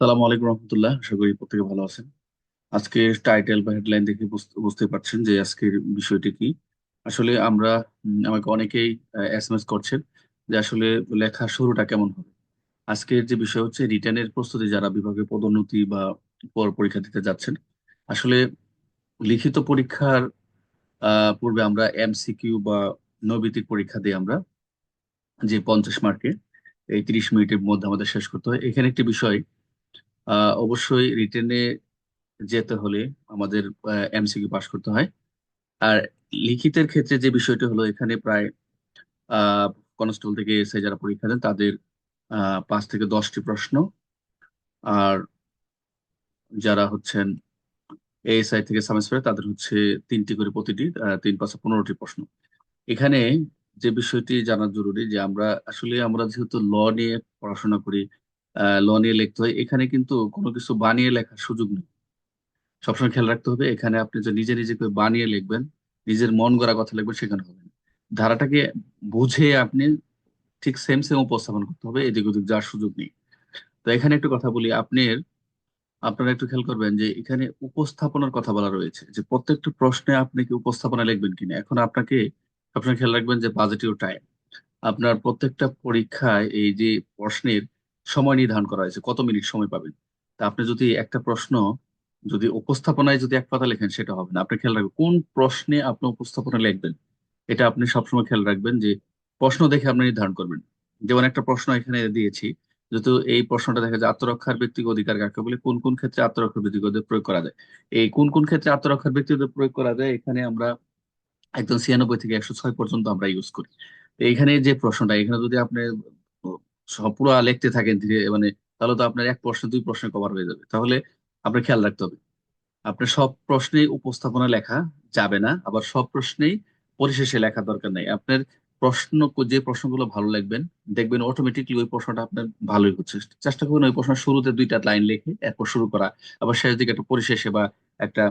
সালাম আলাইকুম রহমতুল্লাহ, আশা করি প্রত্যেকে ভালো আছেন। আজকে টাইটেল বা হেডলাইন দেখে বুঝতে পারছেন যে আজকের বিষয়টি কি। আসলে আমরা আমাকে অনেকেই এস এম এস করছেন যে আসলে লেখা শুরুটা কেমন হবে। আজকের যে বিষয় হচ্ছে রিটেনের প্রস্তুতি যারা বিভাগে পদোন্নতি বা পর পরীক্ষা দিতে যাচ্ছেন, আসলে লিখিত পরীক্ষার পূর্বে আমরা এমসিকিউ বা নৈবিত্তিক পরীক্ষা দিয়ে আমরা, যে পঞ্চাশ মার্কে এই তিরিশ মিনিটের মধ্যে আমাদের শেষ করতে হয়। এখানে একটি বিষয় অবশ্যই রিটেনে যেতে হলে আমাদের এমসিকিউ পাস করতে হয়। আর লিখিতের ক্ষেত্রে যে বিষয়টা হলো, এখানে প্রায় কনস্টেবল থেকে এসে যারা পরীক্ষা দেন, তাদের পাঁচ থেকে দশটি প্রশ্ন। আর যারা হচ্ছেন এএসআই থেকে ইন্সপেক্টর তাদের হচ্ছে তিনটি করে প্রতিটি তিন পাঁচশো পনেরোটি প্রশ্ন। এখানে যে বিষয়টি জানা জরুরি যে আমরা, আসলে আমরা যেহেতু ল নিয়ে পড়াশোনা করি ল নিয়ে লিখতে হয়। এখানে কিন্তু কোনো কিছু বানিয়ে লেখার সুযোগ নেই। সবসময় খেয়াল রাখতে হবে, এখানে আপনি যে নিজে নিজে করে বানিয়ে লিখবেন, নিজের মন গড়া কথা লিখবেন, সেখানে হবে না। ধারাটাকে বুঝে আপনি ঠিক সেম সেম উপস্থাপন করতে হবে, এদিক ওদিক যাওয়ার সুযোগ নেই। তো এখানে একটু কথা বলি, আপনার, আপনারা একটু খেয়াল করবেন যে এখানে উপস্থাপনার কথা বলা রয়েছে যে প্রত্যেকটা প্রশ্নে আপনি কি উপস্থাপনা লিখবেন কিনা। এখন আপনাকে সবসময় খেয়াল রাখবেন যে বাজেটিভ টাইম আপনার প্রত্যেকটা পরীক্ষায় এই যে প্রশ্নের সময় নির্ধারণ করা হয়েছে, কত মিনিট সময় পাবেন? তা আপনি যদি একটা প্রশ্ন, যদি উপস্থাপনায় যদি এক পাতা লেখেন, সেটা হবে না। আপনি খেয়াল রাখবেন, কোন প্রশ্নে আপনি উপস্থাপনা লিখবেন, এটা আপনি সবসময় খেয়াল রাখবেন যে প্রশ্ন দেখে আপনি নির্ধারণ করবেন। যেমন একটা প্রশ্ন এখানে দিয়েছি, যেহেতু এই প্রশ্নটা দেখা যায় আত্মরক্ষার ব্যক্তিগত অধিকার কাকে বলে, কোন কোন ক্ষেত্রে আত্মরক্ষার ব্যক্তিগত প্রয়োগ করা যায়? এই কোন কোন ক্ষেত্রে আত্মরক্ষার ব্যক্তিগত প্রয়োগ করা যায়, এখানে আমরা একদম ছিয়ানব্বই থেকে একশো ছয় পর্যন্ত আমরা ইউজ করি। এখানে যে প্রশ্নটা, এখানে যদি আপনি পুরো লিখতে থাকেন ধীরে মানে তাহলে তো আপনার এক প্রশ্ন দুই প্রশ্নে কভার হয়ে যাবে। তাহলে আপনার খেয়াল রাখতে হবে। আপনার সব প্রশ্নেই উপস্থাপনা লেখা যাবে না, আবার সব প্রশ্নেই পরিশেষে লেখা দরকার নেই। আপনার প্রশ্ন যে প্রশ্নগুলো ভালো লাগবেন, দেখবেন অটোমেটিকলি ওই প্রশ্নটা আপনার ভালোই হচ্ছে। চেষ্টা করবেন ওই প্রশ্ন শুরুতে দুইটা লাইন লিখে এরপর শুরু করা, আবার শেষ দিকে একটা পরিশেষে বা একটা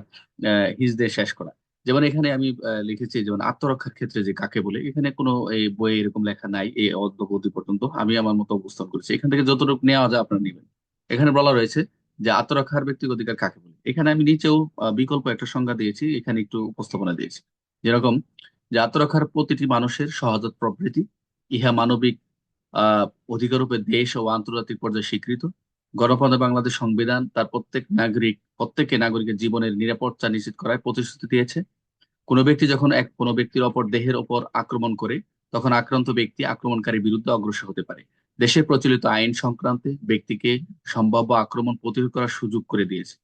হিজ দিয়ে শেষ করা। যেমন এখানে আমি লিখেছি যেমন আত্মরক্ষার ক্ষেত্রে যে কাকে বলে, এখানে কোনো এই বইয়ে এরকম লেখা নাই, এই অদ্যবধি পর্যন্ত। আমি আমার মতো অবস্থান করেছি। এখান থেকে যতটুকু নেওয়া যায় আপনারা নেবেন। এখানে বলা রয়েছে যে আত্মরক্ষার ব্যক্তিগত অধিকার কাকে বলে? এখানে আমি নিচেও বিকল্প একটা সংজ্ঞা দিয়েছি, এখানে একটু উপস্থাপনা দিয়েছি। যেরকম যে আত্মরক্ষার প্রতিটি মানুষের সহজাত প্রবৃত্তি, ইহা মানবিক, আহ অধিকারূপে দেশ ও আন্তর্জাতিক পর্যায়ে স্বীকৃত। গণতন্ত্র বাংলাদেশ সংবিধান তার প্রত্যেক নাগরিক প্রত্যেকে নাগরিকের জীবনের নিরাপত্তা নিশ্চিত করার প্রতিশ্রুতি দিয়েছে। কোনো ব্যক্তি যখন এক, কোনো ব্যক্তির অপর দেহের ওপর আক্রমণ করে, তখন আক্রান্ত ব্যক্তি আক্রমণকারীর বিরুদ্ধে অগ্রসর হতে পারে। দেশে প্রচলিত আইন সংক্রান্তে ব্যক্তিকে সম্ভাব্য আক্রমণ প্রতিরোধ করার সুযোগ করে দিয়েছে।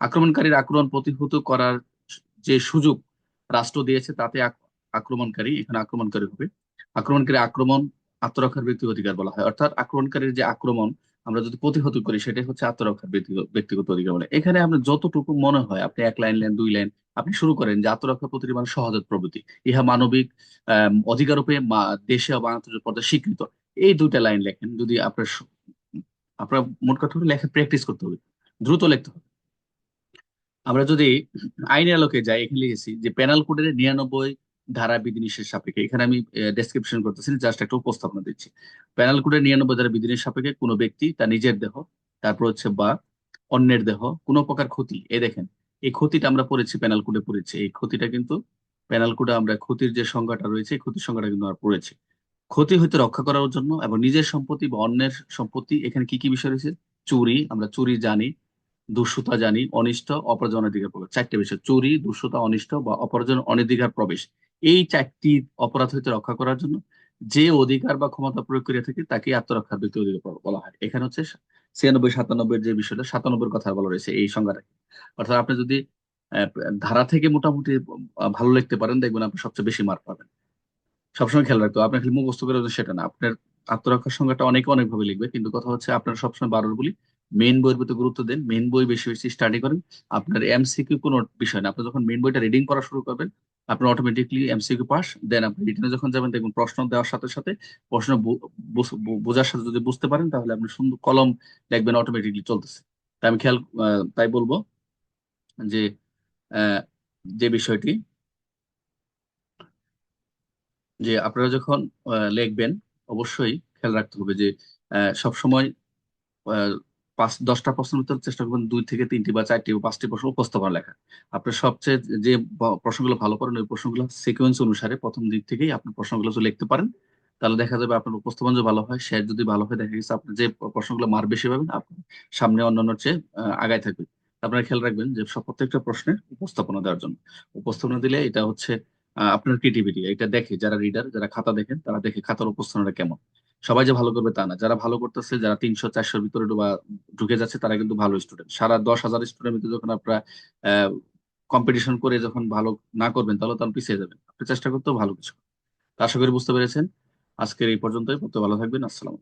আক্রমণকারীর আক্রমণ প্রতিহত করার যে সুযোগ রাষ্ট্র দিয়েছে, তাতে আক্রমণকারী, এখানে আক্রমণকারী হবে। আক্রমণকারী আক্রমণ আত্মরক্ষার ব্যক্তিগত অধিকার বলা হয়। অর্থাৎ আক্রমণকারীর যে আক্রমণ আমরা যদি প্রতিহত করি, সেটাই হচ্ছে আত্মরক্ষার ব্যক্তিগত অধিকার বলে এখানে আপনার যতটুকু মনে হয়, আপনি এক লাইন লেন, দুই লাইন, আপনি শুরু করেন যে আত্মরক্ষা প্রতিটি মানে সহজাত প্রবৃত্তি। ইহা মানবিক অধিকার রূপে দেশে বা আন্তর্জাতিক পর্যায়ে স্বীকৃত। এই দুইটা লাইন লেখেন, যদি আপনার আপনার মোট কথা লেখা প্র্যাকটিস করতে হবে, দ্রুত লিখতে হবে। আমরা যদি আইনের আলোকে যাই, এখানে লিখেছি যে, পেনাল কোডের নিরানব্বই ধারা বিধিনিষেধ সাপেক্ষে। এখানে আমি ডেসক্রিপশন করতেছি জাস্ট একটা উপস্থাপনা দিচ্ছি। পেনাল কোডের নিরানব্বই ধারা বিধিনিষেধ সাপেক্ষে কোনো ব্যক্তি তার নিজের দেহ, তারপর হচ্ছে বা অন্যের দেহ, কোনো প্রকার ক্ষতি, এই দেখেন, এই ক্ষতিটা আমরা পড়েছি পেনাল কোডে পড়েছি, এই ক্ষতিটা কিন্তু পেনাল কোডে আমরা ক্ষতির যে সংজ্ঞাটা রয়েছে ক্ষতির সংজ্ঞাটা কিন্তু আমরা পড়েছি। ক্ষতি হইতে রক্ষা করার জন্য এবং নিজের সম্পত্তি বা অন্যের সম্পত্তি, এখানে কি কি বিষয় রয়েছে? চুরি, আমরা চুরি জানি, দুঃসুতা জানি, অনিষ্ট, অপরাজন অনধিকার প্রবেশ, চারটে বিষয়, চুরি, দুঃসুতা, অনিষ্ট বা অপরাজন অনধিকার প্রবেশ। এই চারটি অপরাধ হইতে রক্ষা করার জন্য যে অধিকার বা ক্ষমতা প্রয়োগ করে থাকে তাকে আত্মরক্ষার ব্যক্তি অধিকার বলা হয়। এখানে হচ্ছে ছিয়ানব্বই, সাতানব্বই যে বিষয়টা সাতানব্বই কথা বলা রয়েছে এই সংজ্ঞাটা। অর্থাৎ আপনি যদি ধারা থেকে মোটামুটি ভালো লিখতে পারেন, দেখবেন আপনি সবচেয়ে বেশি মার্ক পাবেন। সবসময় খেয়াল রাখতে হবে। আপনার খালি মুখস্থ করে সেটা না। আপনার আত্মরক্ষার সংজ্ঞাটা অনেকে অনেক ভাবে লিখবে, কিন্তু কথা হচ্ছে আপনার সবসময় বারোর বলি মেন বইয়ের প্রতি গুরুত্ব দেন। মেন বই বেশি বেশি স্টাডি করেন। আপনার এমসিকিউ কোনো বিষয় না। আপনি যখন মেন বইটা রিডিং করা শুরু করবেন আপনার অটোমেটিকলি এমসিকিউ পাস দেন আপনি রিটেনে যখন যাবেন দেখুন প্রশ্ন দেওয়ার সাথে সাথে প্রশ্ন বোঝার সাথে যদি বুঝতে পারেন, তাহলে আপনি সুন্দর কলম দেখবেন অটোমেটিকলি চলতেছে। তাই আমি খেয়াল তাই বলব যে যে বিষয়টি যে আপনারা যখন লিখবেন, অবশ্যই খেয়াল রাখতে হবে যে সব সময় পাঁচ, দশটা প্রশ্নের উত্তর চেষ্টা করবেন, দুই থেকে তিনটি বা চারটি বা পাঁচটি প্রশ্ন উপস্থাপনা লেখা। আপনার সবচেয়ে যে প্রশ্নগুলো ভালো করেন, ওই প্রশ্নগুলো সিকোয়েন্স অনুসারে প্রথম দিক থেকেই আপনি প্রশ্নগুলো যদি লিখতে পারেন, তাহলে দেখা যাবে আপনার উপস্থাপন যদি ভালো হয় শেয়ার যদি ভালো হয়, দেখা গেছে আপনি যে প্রশ্নগুলো মার বেশি পাবেন, আপনি সামনে অন্যান্য চেয়ে আগায় থাকবেন। আপনারা খেয়াল রাখবেন যে সব প্রত্যেকটা প্রশ্নের উপস্থাপনা দেওয়ার জন্য। উপস্থাপনা দিলে এটা হচ্ছে আপনার ক্রিয়েটিভিটি এটা দেখে, যারা রিডার যারা খাতা দেখেন, তারা দেখে খাতার উপস্থাপনাটা কেমন। সবাই যে ভালো করবে তা না। যারা ভালো করতেছে, যারা তিনশো, চারশোর ভিতরে ডুবা, ঢুকে যাচ্ছে, তারা কিন্তু ভালো স্টুডেন্ট সারা দশ হাজার স্টুডেন্ট ভিতরে যখন আপনারা কম্পিটিশন করে যখন ভালো না করবেন, তাহলে তখন পিছিয়ে যাবেন। আপনি চেষ্টা করতেও ভালো কিছু। আশা করি বুঝতে পেরেছেন। আজকের এই পর্যন্তই। ভালো থাকবেন। আসসালাম